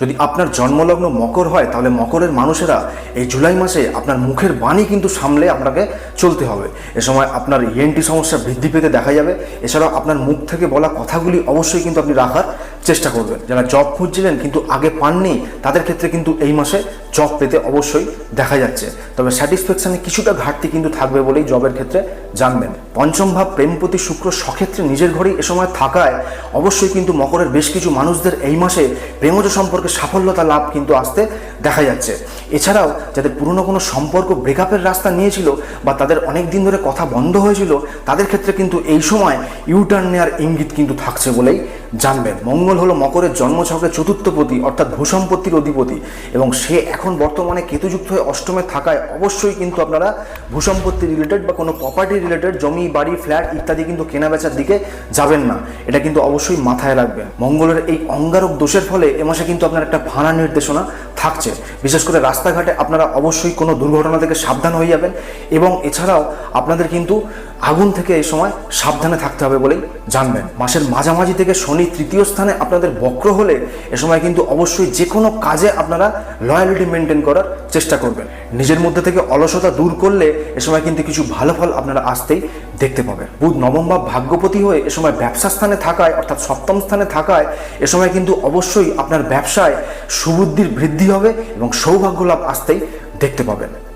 যদি আপনার জন্মলগ্ন মকর হয়, তাহলে মকরের মানুষেরা এই জুলাই মাসে আপনার মুখের বাণী কিন্তু সামলে আপনাকে চলতে হবে। এ সময় আপনার ইএনটি সমস্যা বৃদ্ধি পেতে দেখা যাবে। এছাড়াও আপনার মুখ থেকে বলা কথাগুলি অবশ্যই কিন্তু আপনি রাখার চেষ্টা করবেন। যারা জব খুঁজছিলেন কিন্তু আগে পাননি, তাদের ক্ষেত্রে কিন্তু এই মাসে জব পেতে অবশ্যই দেখা যাচ্ছে। তবে স্যাটিসফ্যাকশানে কিছুটা ঘাটতি কিন্তু থাকবে বলেই জবের ক্ষেত্রে জানবেন। পঞ্চম ভাব প্রেমপতি শুক্র সক্ষেত্রে নিজের ঘরেই এ সময় থাকায় অবশ্যই কিন্তু মকরের বেশ কিছু মানুষদের এই মাসে প্রেমজ সম্পর্কে সাফল্যতা লাভ কিন্তু আসতে দেখা যাচ্ছে। এছাড়াও যাদের পুরনো কোনো সম্পর্ক ব্রেকআপের রাস্তা নিয়েছিল বা তাদের অনেক দিন ধরে কথা বন্ধ হয়েছিল, তাদের ক্ষেত্রে কিন্তু এই সময় ইউটার্ন নেওয়ার ইঙ্গিত কিন্তু থাকছে বলেই জানবেন। মঙ্গল হলো মকরের জন্মছকের চতুর্থপতি অর্থাৎ ভূসম্পত্তির অধিপতি এবং সে এখন বর্তমানে কেতুযুক্ত হয়ে অষ্টমে থাকায় অবশ্যই কিন্তু আপনারা ভূসম্পত্তি রিলেটেড বা কোনো প্রপার্টি রিলেটেড জমি, বাড়ি ফ্ল্যাট ইত্যাদি কিন্তু কেনা বেচার দিকে যাবেন না। এটা কিন্তু অবশ্যই মাথায় রাখবেন। মঙ্গলের এই অঙ্গারক দোষের ফলে এ মাসে কিন্তু আপনার একটা ভাড়া নির্দেশনা থাকছে। বিশেষ করে রাস্তাঘাটে আপনারা অবশ্যই কোনো দুর্ঘটনা থেকে সাবধান হয়ে যাবেন এবং এছাড়াও আপনাদের কিন্তু আগুন থেকে এই সময় সাবধানে থাকতে হবে বলেই জানবেন। মাসের মাঝামাঝি থেকে শনি তৃতীয় স্থানে আপনাদের বক্র হলে এ সময় কিন্তু অবশ্যই যে কোনো কাজে আপনারা লয়ালিটি মেনটেন করার চেষ্টা করবেন। নিজের মধ্যে থেকে অলসতা দূর করলে এ সময় কিন্তু কিছু ভালো ফল আপনারা আসতেই দেখতে পাবেন। বুধ, নবম ভাব ভাগ্যপতি হয়ে এ সময় ব্যবসা স্থানে থাকায় অর্থাৎ সপ্তম স্থানে থাকায় এ সময় কিন্তু অবশ্যই আপনার ব্যবসায় সুবুদ্ধির বৃদ্ধি হবে এবং সৌভাগ্য লাভ আসতেই দেখতে পাবেন।